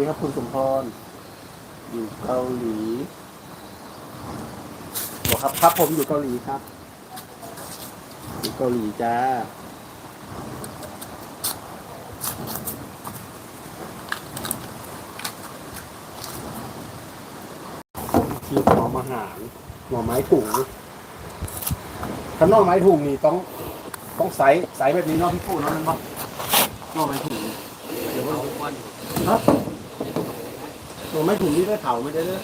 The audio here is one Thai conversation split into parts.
ดีครับคุณสมพร อยู่เกาหลีบอกครับครับผมอยู่เกาหลีครับ อยู่เกาหลีจ้าที่หอมอาหารหน่อไม้ถุงถ้าหน่อไม้ถุงนี่ต้อง ต้องใส่ใส่แบบนี้เนาะพี่ปูเนาะนั่นปะหน่อไม้ถุงเดี๋ยวว่าเราควันครับ หน่อไม่ถุงนี่ได้เผาไม่ได้เลย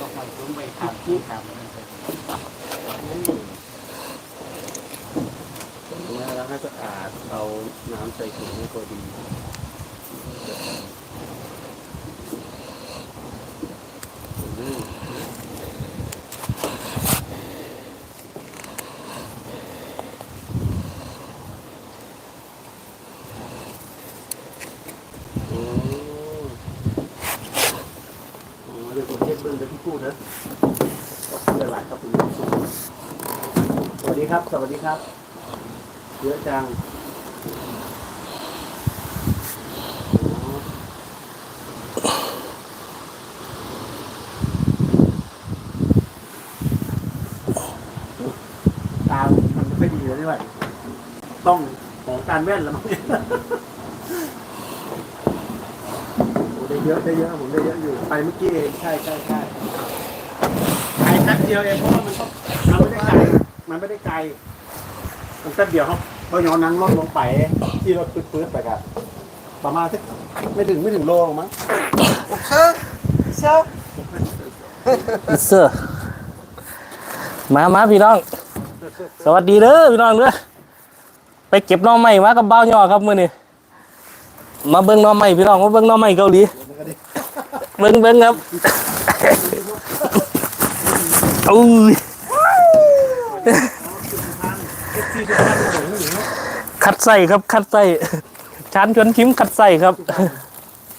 ต้องไปซุ้มไปทำที่ทำนั่นเองแล้วให้สะอาดเอาน้ำใส่ถุงให้พอดีอืมโอ้อ๋อเดี๋ยวผมเช็คเบิ้งเดี๋ยวพี่พูดนะขอบคุณหลายๆครับคุณผู้ชมสวัสดี ครับ สวัสดีครับ เยอะจังตามันไม่ดีเลยด้วยต้องของการแว่นแล้วมั้งเนี่ยโอ้ได้เยอะได้เยอะผมได้เยอะอยู่ไปเมื่อกี้เองใช่ใช่ใช่ไปแป๊บเดียวเองเพราะว่ามันต้องมันไม่ได้ไกล มันไม่ได้ไกลมันแป๊บเดียวครับเราย้อนนั่งรถลงไปที่รถปื๊ดๆไปกันประมาณสักไม่ถึงไม่ถึงโลหรอกมั้งเช้าเสื้อมามาพี่น้อง สวัสดีเด้อพี่น้องเด้อไปเก็บหน้องใหม่มากับเบ้าย่อครับมื้อนี้มาเบิ่งหน้องใหม่พี่น้องมาเบิ่งหน้องใหม่เกาหลีเบิ่งเบิ่งครับอุ้ย คัดใส่ครับ คัดใส่ชานชวนชิมคัดใส่ครับ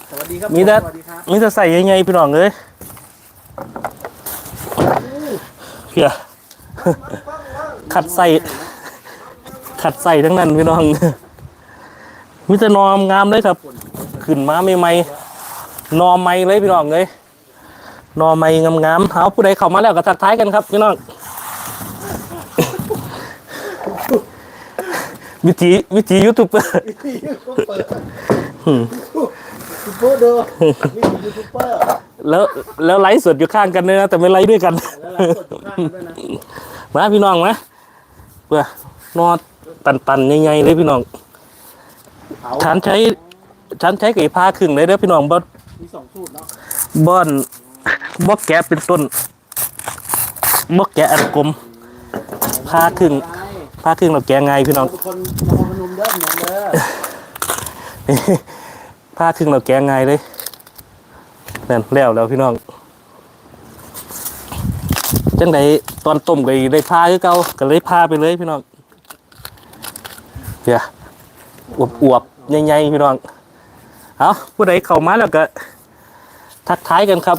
สวัสดีครับมีแต่สวัสดีครับมีแต่ใส่ยังไงพี่น้องเอ้ยเพียขัดใส่ขัดใส่ทั้งนั้นพี่น้องมีแต่นอมงามเลยครับ ขึ้นมาใหม่ๆนอใหม่เลยพี่น้องเลยนอใหม่งามๆเอาผู้ใดเข้ามาแล้วก็ทักทายกันครับพี่น้อง วิธีวิธียูทูบเบอร์นี่ก็เปิดยูทูบเบอร์เด้อนี่ยูทูบเบอร์แล้วแล้วไลฟ์สดอยู่ข้างกันเลยนะแต่ไม่ไลฟ์ด้วยกัน แล้วเรากดอยู่ข้างกันด้วยนะมาพี่น้องมาเพื่อนอตันตันๆใหญ่ๆเลยพี่น้องเผาฉันใช้ฉันใช้ไก่พาครึ่งเลยเด้อพี่น้องบ่มีสองสูตรเนาะบ่อนบ่แกะเป็นต้นบ่แกะอันกลมพาครึ่ง พาครึ่งเราแกะไงายพี่น้องทุกคนนครพนมเด้อพี่น้องเด้อพาครึ่งเราแกะไงายเลยนั่นแล้วแล้วพี่น้องจังไดตอนต้มก็ได้พาคือเก่าก็เลยพาไปเลยพี่น้องเดี๋ยวอวบๆใหญ่ๆพี่น้องเอาผู้ใดเข้ามาแล้วก็ ทักทายกันครับ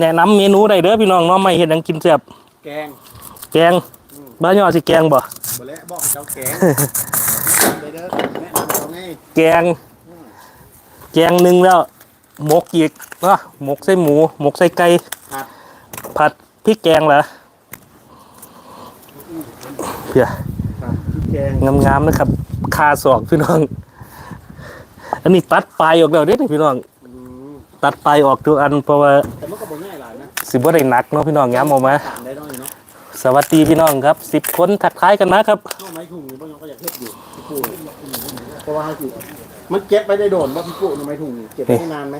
แนะนำเมนูได้เด้อพี่น้องเน้องไม่เห็นหยังกินแซ่บแกง แกงบ้านยอสิแกงบ่ บ่แล้วบอกให้เจ้าแกงไปเด้อแนะนำเขาไงแกง แกงหนึ่งแล้วหมกอีกเนาะหมกใส่หมู หมกใส่ไก่ ผัดผัดพริกแกงเหรอเพื่อผัดพริกแกงงามๆนะครับ คาศอกพี่น้อง อันนี้ตัดปลายออกแล้วเด้อพี่น้อง อืมตัดปลายออกทุกอันเพราะว่าแต่มันก็บ่ง่ายหลายนะสิบ่ได้หนักเนาะพี่น้องย้ำออกมาทานได้น้อยเนาะ สวัสดีพี่น้องครับสิบคนทักทายกันนะครับข้าวไม้ถุงนี่บางอย่างก็อยากเฮ็ดอยู่พี่ปูเพราะว่าเขาสิมันเก็บไปได้โดนว่าพี่ปูหน่อไม้ถุงนี่เก็บไปได้นานไหม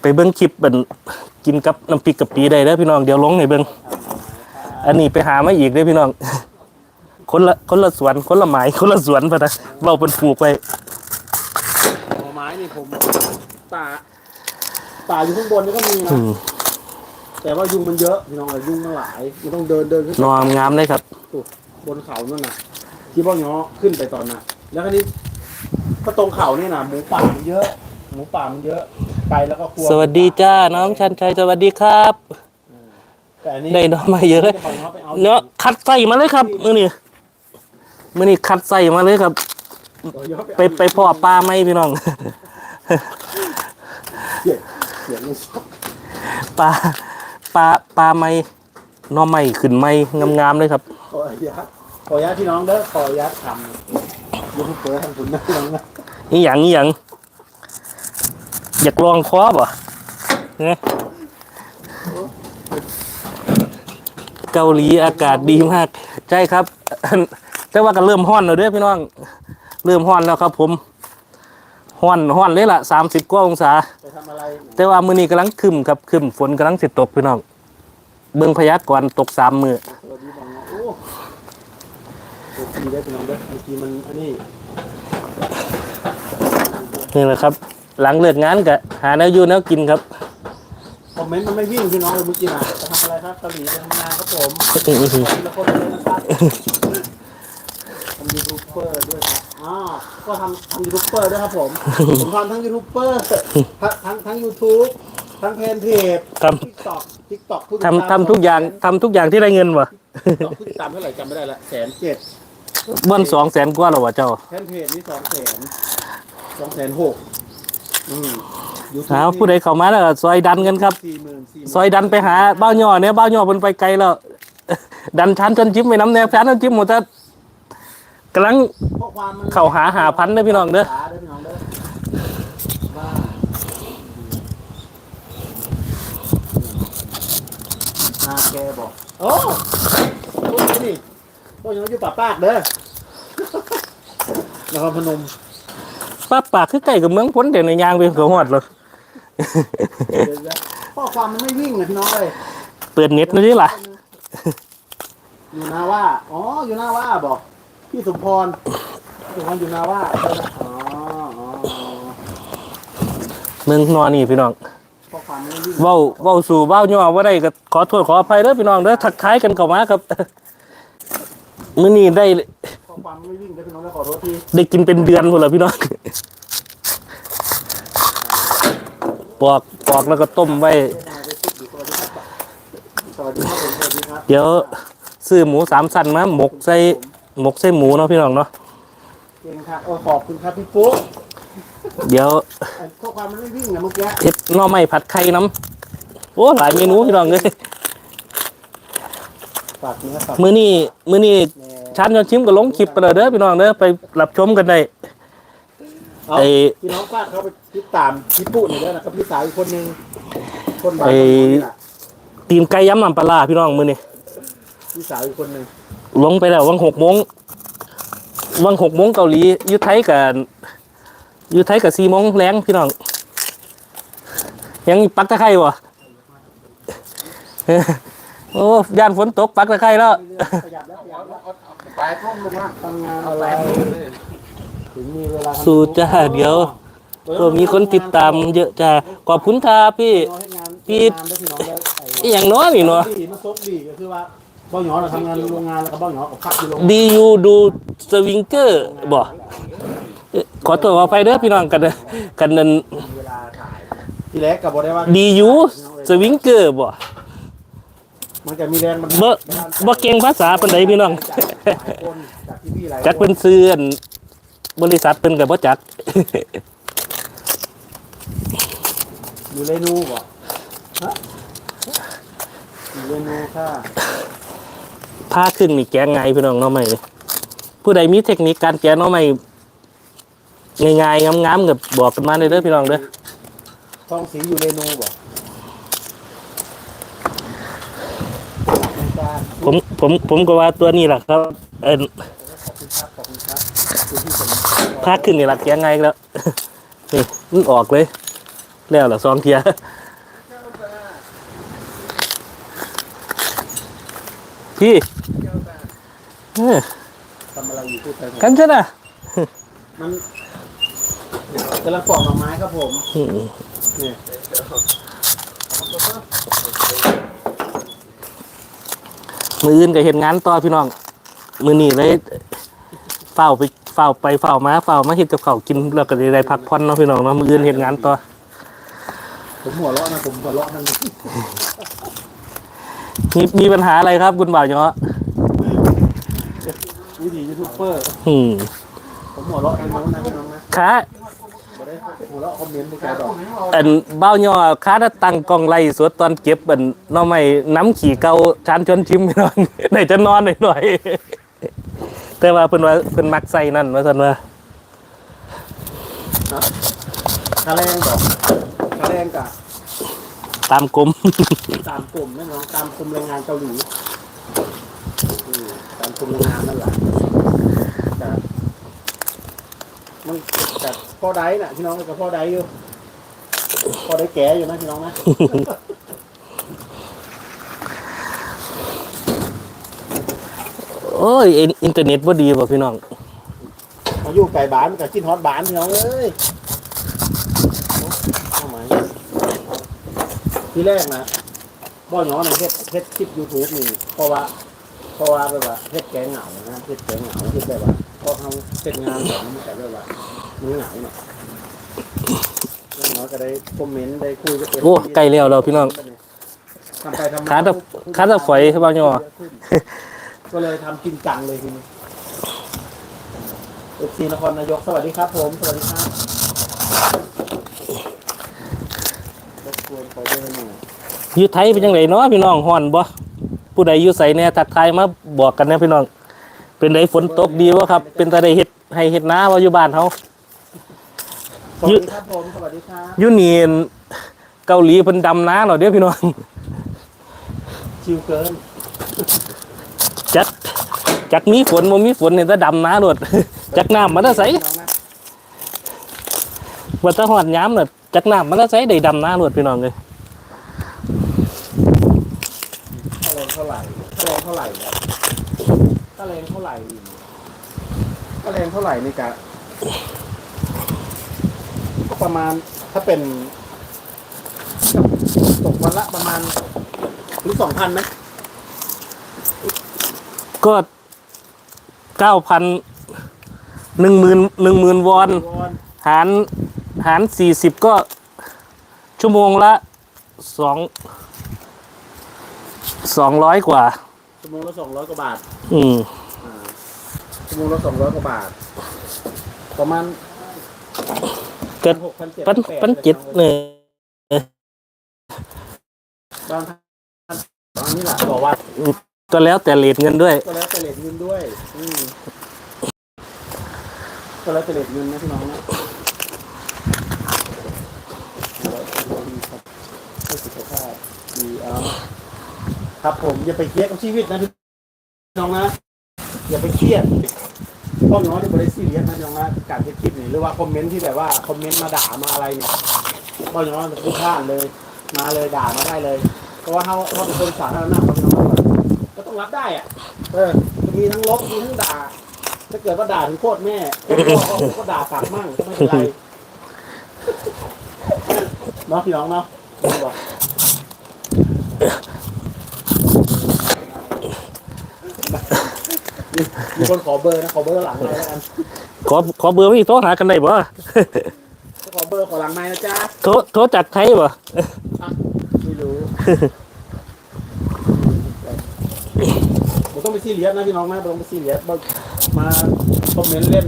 ไปเบิ้งคลิปเป็นกินกับน้ำพริกกะปิได้เด้อพี่น้องเดี๋ยวลงให้เบิ้งอันนี้ไปหามาอีกเด้อพี่น้อง คนละคนละสวนคนละไม้คนละสวนพะนะเราเป็นปลูกไปหน่อไม้นี่ผมป่าป่าอยู่ข้างบนนี่ก็มีนะอืม แต่ว่ายุงมันเยอะพี่น้องเอ้ยยุงมันหลายมันต้องเดินเดินขึ้นนอนงามเลยครับบนเขานั่นน่ะ ที่พ่อง้อขึ้นไปตอนน่ะ แล้วก็นี่ก็ตรงเขาเนี่ยนะหมูป่ามันเยอะ หมูป่ามันเยอะ ไปแล้วก็กลัวสวัสดีจ้าน้องชันชัยสวัสดีครับ แต่อันนี้ได้น้องมาเยอะเลยพ่อง้อไปเอาเนาะคัดใส่มาเลยครับมื้อนี้มื้อนี้คัดใส่มาเลยครับ พ่อง้อไปไปพ่อปลาไหมพี่น้องเดี๋ยวสียงนี่ปลา ปลาปลาไม้หนอไม้ขึ้นไม้งามๆเลยครับ ขออนุญาตขออนุญาตพี่น้องเด้อขออนุญาตทำยูทูบเบอร์ทำคุณนะพี่น้องนะนี่หยังนี่หยังอยากลองคอบ่เนี่ยเกาหลีอากาศดีมาก ใช่ครับ แต่ว่าก็เริ่มห้อนแล้วเด้อพี่น้อง เริ่มห้อนแล้วครับผม ห้อนห้อนเลยล่ะสามสิบกว่าองศา ไปทำอะไรแต่ว่ามื้อนี้กำลังครึมครับครึมฝนกำลังสิตกพี่น้องเบิ่งพยากรณ์ตกสามมือสวัสดีบางโอ้โอ้ดีได้อพี่น้องเด้อเมื่อกี้มันอันนี้นี่แหละครับ หลังเลิกงานก็หาแนวอยู่แนวกินครับ คอมเมนต์มันไม่วิ่งพี่น้องเลยเมื่อกี้นะจะทำอะไรครับเกาหลีจะทำงานครับผมทีละคนเลยนะครับทำยูทูบเบอร์ด้วยครับ อ๋อก็ทำทำยูทูบเบอร์ด้วยครับผม ผมทำทั้งยูทูบเบอร์ทั้งทั้งทั้งยูทูบทั้งเพนเพจททิกตอกทิกตอกทำทำทุกอย่างทำทุกอย่างที่ได้เงินวะผู้ติดตามเท่าไหร่จำไม่ได้ละแสนเจ็ดเบิ้ลสองแสนกว่าแล้ววะเจ้าแพนเพจนี่สองแสนสองแสนหกอืม YouTube เอาผู้ใดเข้ามาแล้วก็ซอยดันกันครับ สี่หมื่นสี่หมื่นซอยดันไปหาเบ้าหย่อเนี่ยเบ้าหย่อมันไปไกลแล้ว ดันชั้นจนจิ้มไปน้ำแนวชั้นจนจิ้มหมดแต่ กำลังข้อความมันเข้าหาหาพันเด้อพี่น้องเด้อ หาเด้อพี่น้องเด้อว่านาแกบอกโอ้พูดนี่พวกยังอยู่ป่าปากเด้อนครพนมป้าปากคือใกล้กับเมืองพ้นเดี๋ยวในยางไปเขาหอดเลยเดี๋ยวนะข้อความมันไม่วิ่งเลยพี่น้องเลยเปิดเน็ตนี่ดิล่ะอยู่นาว่าอ๋ออยู่นาว่าบอก พี่สมพรสมพรอยู่นาว่าอ๋ออ๋ออ๋อเมืองนอนนี่พี่น้องข้อความมันไม่วิ่งเว้าเว้าสู่เบ้าหย่อว่าได้ก็ขอโทษขออภัยเด้อพี่น้องเด้อทักทายกันเข้ามาครับมื้อนี้ได้ข้อความมันไม่วิ่งเลยพี่น้องแล้วขอโทษทีได้กินเป็นเดือนหมดแล้วพี่น้องปอกปอกแล้วก็ต้มไว้สวัสดีครับผมสวัสดีครับ เดี๋ยวซื้อหมูสามสันมาหมกใส่ หมกใส่หมูเนาะพี่น้องเนาะเก่งครับโอ้ขอบคุณครับพี่ปุ๊กเดี๋ยวไอ้ข้อความมันไม่วิ่งนะเมื่อกี้เฮ็ดหน่อไม้ผัดไข่น้ำโอ้หลายเมนูพี่น้องเลยฝากนี้ครับมื้อนี้มื้อนี้ชั้นยอนชิมก็ลงคลิปไปเลยเด้อพี่น้องเด้อไปรับชมกันได้เอาไอ้พี่น้องฝากเขาไปติดตามพี่ปุ๊หน่อยด้วยนะครับพี่สาวอีกคนนึงคนบ้านไอ้คนนี้น่ะตีนไก่ย้ำน้ำปลาร้าพี่น้องมื้อนี้พี่สาวอีกคนนึง ลงไปแล้ววังหกโมงวังหกโมงเกาหลียุไทยกับยุไทยกับสี่โมงแรงพี่น้อง ยังปักตะไคร่บ่โอ้ย่านฝนตกปักตะไคร่แล้วสู่จ้าเดี๋ยวก็มีคนติดตามเยอะจ้าขอบคุณครับพี่พี่องน้อ้อหย่างน้อยนี่เนาะ ดีมันซบดีก็คือว่าเบ้าหยอเราทำงานโรงงานแล้วก็เบ้าหยอกับพักอยู่โรงงานดียูดูสวิงเกอร์บ่เอ้ยขอตัวขอไปเด้อพี่น้องกันเด้อกันนั่นเวลาถ่ายทีแรกกับบอกได้ว่าดียูสวิงเกอร์บ่มันจะมีแรงมันบ่บ่เก่งภาษาปานใดพี่น้องหลายคนจากที่พี่หลายจักคเป็นนซื้ออันบริษัทเพิ่นก็บ่จักอยู่เรนูบ่ฮะอยู่เรนูค่ะ ผ้าครึ่งนี่แกงไงายพี่น้องเนาะใหม่ผู้ใดมีเทคนิคการแกงเนาะใหม่ง่ายๆงามๆก็บอกกันมาเลยเด้อพี่น้องเด้อทองสีอยู่เรนูบ่ไม่ทราบผมผมผมก็ว่าตัวนี้ล่ะครับ เอิ้นขอบคุณครับขอบคุณครับคุณที่ผมผ้าครึ่งนี่ล่ะแกงไงายแล้วนี่มันออกเลย แล้วล่ะซองเทีย พี่เออทำอะไรอยู่พูดไปหมดกันซะนะมันกำลังปอกหน่อไม้ครับผมอืมเนี่ยมืออื่นก็เห็นงานต่อพี่น้อง มือนี่เลยเฝ้าไปเฝ้าไปเฝ้ามาเฝ้ามาเห็ดกับเขาวกินแล้วก็ได้พักผ่อนเนาะพี่น้องเนาะมืออื่นเห็นงานต่อผมหัวเราะนะผมหัวเราะนั่น มีมีปัญหาอะไรครับคุณบ่าวเนาะวิธียูทูบเบอร์อืมผมหัวเราะนั่นน้องนะพี่น้องนะขาบ่ได้หัวเราะคอมเมนต์ในการดอกอันเบ้าย่อค้าได้ตังกองไล่สวดตอนเก็บอันหน้อไม่น้ำขี่เกาชานชวนชิมพี่น้องไหนจะนอนหน่อยหน่อยๆแต่ว่าเพิ่นว่าเพิ่นมักใส่นั่นว่าซั่นว่าคาแรงบอกคาแรงกับ ตามกลม ตามกลุ่มนั่นน้องตามกลุ่มแรงงานเกาหลีอืมตามกลุ่มแรงงานนั่นแหละแต่มันแต่พ่อได้น่ะพี่น้องกับพ่อได้อยู่พ่อได้แก่อยู่นะพี่น้องนะ โอ้ยอินอินเทอร์เน็ตบ่ดีบ่พี่น้อง มาอยู่ไก่บ้านกับชิ้นฮอตบ้านพี่น้องเอ้ยเอาไหม ที่แรกนะบ่อน้องนะเฮ็ดเฮ็ดคลิปยูทูบนี่เพราะว่าเพราะว่าแบบว่าเฮ็ดแกงเหงานะเฮ็ดแกงเหงาเฮ็ดแบบว่าพอเขาเสร็จงานแบบนี้มันก็แบบว่ามันเหงาเนาะแล้วน้อยก็ได้คอมเมนต์ได้คุยกับโอ้ใกล้แล้วแล้วพี่น้องทำไปทำมาขาดแต่ขาดแต่ฝอยใช่ป่ะย่อก็เลยทำจริงจังเลยทีนี้เอฟซีนครนายกสวัสดีครับผม สวัสดีครับรบกวนข อเดินหน่อยอยู่ไทยเป็นจังไดเนาะพี่น้องฮ้อนบ่ผู้ใดอยู่ไสแหน่ทักทายมาบอกกันนะพี่น้อง เป็นไดฝนตกดีบ่ครับ เป็นตาได้เฮ็ดให้เฮ็ดนาบ่อยู่บ้านเฮาสวัสดีครับผมสวัสดีครับอยู่นี่เกาหลีเพิ่นดำนาแล้วเด้อพี่น้องชิวเกินจักจักมีฝนบ่มีฝนนี่แต่ดำนาโลดจักน้ำมาแต่ไสน้องนะว่าแต่ฮอดยามน่ะ จักน้ำมาแต่ไสได้ดำนาโลดพี่น้องเอ้ยค่าแรงเท่าไหร่ค่าแรงเท่าไหร่เนี่ยค่าแรงเท่าไหร่ค่าแรงเท่าไหร่นี่กะก็ประมาณถ้าเป็นตกวันละประมาณหรือสองพันไหมก็9,000 10,000 10,000วอน วอนหาร หารสี่สิบก็ชั่วโมงละสองสองร้อยกว่า ชั่วโมงละสองร้อยกว่าบาท อืมอ่าชั่วโมงละสองร้อยกว่าบาท ประมาณเกิดหกพันเจ็ดปันปันจิตเนี่ยบางพันตอนนี้แหละบอกว่าก็แล้วแต่เลทเงินด้วย ก็แล้วแต่เลทเงินด้วย อืมก็แล้วแต่เลทเงินนะพี่น้องนะดีครับเพื่อสุขภาพดี เอาครับผมอย่าไปเครียดกับชีวิตนะพี่น้องนะอย่าไปเครียดพ่อน้องที่บริสุทธิ์เรียนนะพี่น้องนะการเฮ็ดคลิปนี่หรือว่าคอมเมนต์ที่แบบว่าคอมเมนต์มาด่ามาอะไรเนี่ยพ่อน้องทุกท่านเลย มาเลยด่ามาได้เลย เพราะว่าเขาเขาเป็นคนสาธารณะเขาพี่น้องก็ต้องรับได้อะเออมีทั้งลบมีทั้งด่าถ้าเกิดว่าด่าถึงโคตรแม่พ่อก็ก็ด่ากลับมั่งก็ไม่เป็นไรเนาะพี่น้องเนาะดีกว่ามี คนขอเบอร์นะขอเบอร์หลังไม้แล้วกันขอขอเบอร์ไม่โทรหากันได้บ่ขอเบอร์ขอหลังไม้นะจ๊ะโทรโทรจากไทยบ่ไม่รู้ผมต้องไปซีเรียสนะพี่น้องนะผมต้องไปซีเรียสมาคอมเมนต์เล่น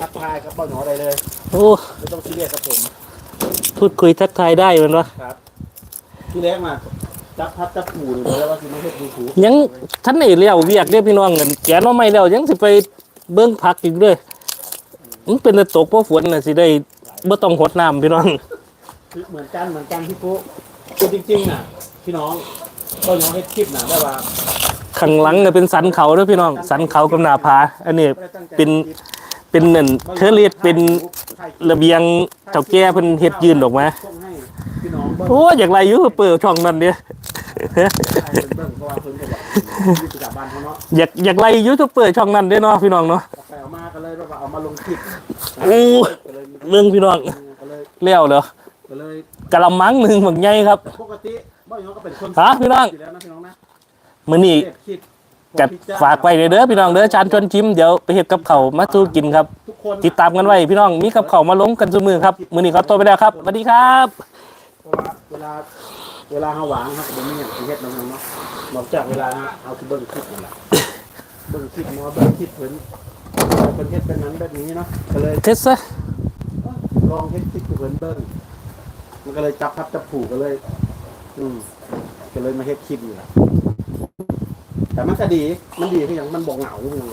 ทักทายครับเป้าหนออะไรเลยโอ้ไม่ต้องซีเรียสครับผมพูดคุยทักทายได้แมันวะครับที่แรกมา จับพัดจับผูนี่บอกแล้วว่าคือไม่ใช่ผูผูยังท่านไหนเลี้ยวเวียกเด้อพี่น้องเงินแกน้อไม่แล้วยังสิไปเบิ่งผักอีกเด้อมันเป็นแต่ตกเพราะฝนน่ะสิได้บ่ต้องหดน้ำพี่น้อง คือเหมือนกันเหมือนกันพี่ปุ๊คือจริงๆน่ะ พี่น้องเป้าหนอให้คลิปน่ะได้ว่าข้างหลังเนี่ยเป็นสันเขาเด้อพี่น้อง สันเขากับหน้าผา อันนี้ไม่ได้ตั้งใจเป็นเป็นนั่นเทอร์เรียดเป็น ระเบียงเจ้าแก่เพิ่นเฮ็ดยืนออกมาส่งให้พี่น้องเบิ้งโอ้อยากไรอยู่เปิดช่องนั้นเด้อให้เพิ่นเบิ้งเพราะว่าเพิ่นก็บอกที่ประจำบ้านเขาเนาะอยากอยากไรยูทูบเปิดช่องนั้นเด้อเนาะพี่น้องเนาะเอาไปเอามาก็เลยแบบว่าเอามาลงคลิปโอ้ก็เลยมีเรื่องพี่น้องก็เลยเลี้ยวเหรอก็เลยกะละมังหนึ่งบักใหญ่ครับปกติบ้านน้องก็เป็นคนฮะพี่น้องยู่แล้วนะพี่น้องนะมื้อนี้เกัดฝากไว้เด้อพี่น้องเด้อชานชวนชิมเดี๋ยวไปเห็ดกับเขามาสู้กินครับ ติดตามกันไว้พี่น้องมีกับเขามาลงกันซุมือครับมือนี้เขาโตวไปแล้วครับสวัสดีครับเว่าเวลาเวลาเฮาหวางครับเดี๋ยวนี้อย่างที่เฮ็ดน้องๆเนาะบอกจากเวลาเอาคือเบิ่งคลิปนั่แหละเบิ่งคิปหมอเบิ่งคิปเพิ่นเพิ่นเฮ็ดเป็นนั้นแบบนี้เนาะก็เลยเทสซะลองเฮ็ดคลิปกับเนเบิ่งมันก็เลยจับพับจับผูกก็เลย อืมก็เลยมาเฮ็ดคลิปนี่ล่ะ แต่มันก็ดี มันดีที่ย่างมันบอกเหงาอย่าง